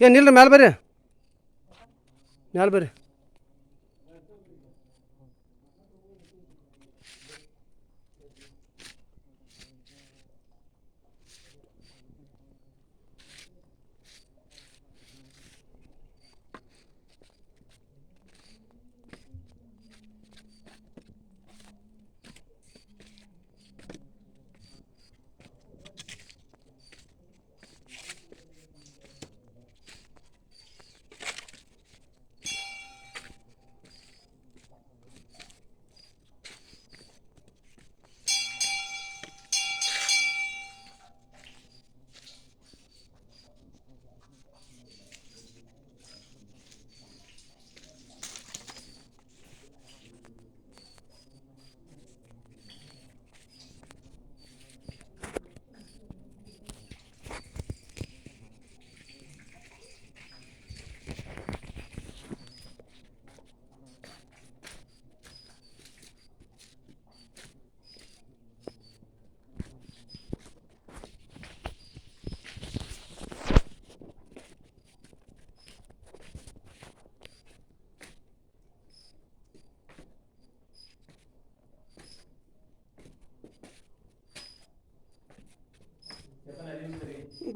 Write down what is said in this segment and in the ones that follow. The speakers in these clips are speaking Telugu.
ಏನು ಇಲ್ರಿ ಮ್ಯಾಲೆ ಬರ್ರಿ. ಮ್ಯಾಲೆ ಬರ್ರಿ.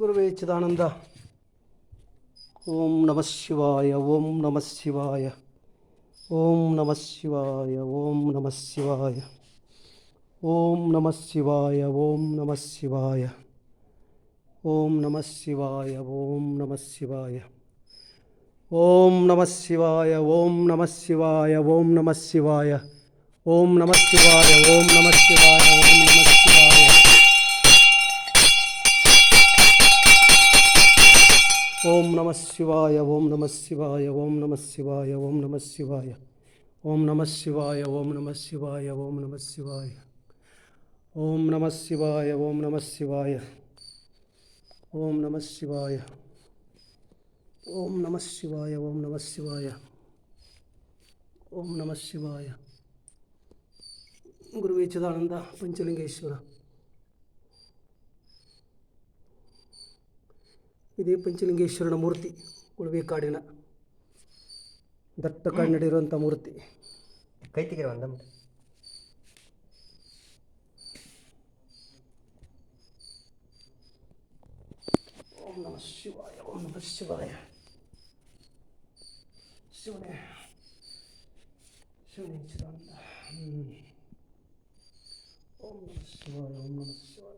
గురువే చిదానంద ఓం నమ శివాయ ఓం నమ శివాయ ఓం నమ శివాయ ఓం నమ శివాయ ఓం నమ శివాయ ఓం నమ శివాయ ఓం నమ శివాయ ఓం నమ శివాయ ఓం నమ శివాయ ఓం నమ శివాయ ఓం నమ శివాయ ఓం నమ శివాయ ఓం నమ శివాయ నమ శివాయ ఓం నమ శివాయ ఓం నమ శివాయ ఓం నమ శివాయ ఓం నమ శివాయ ఓం నమ శివాయ ఓం నమ శివాయ ఓం నమ శివాయ ఓం నమ శివాయ ఓం నమ శివాయ ఓం నమ శివాయ ఓం నమ శివాయ ఓం నమ శివాయ గురువే చిదానంద పంచలింగేశ్వర ಇದೇ ಪಂಚಲಿಂಗೇಶ್ವರನ ಮೂರ್ತಿ ಉಳುವೆ ಕಾಡಿನ ದಟ್ಟ ಕಾಡಿನಡಿರುವಂಥ ಮೂರ್ತಿ. ಕೈ ತೆಗಿರ ಒಂದ ಓಂ ನಮಃ ಶಿವಾಯ ಓಂ ನಮಃ ಶಿವಾಯ. ಶಿವನೇ ಶಿವನೇ ಚಿದಾನಂದ. ಓಂ ನಮಃ ಶಿವಾಯ ಓಂ ನಮಃ ಶಿವಾಯ.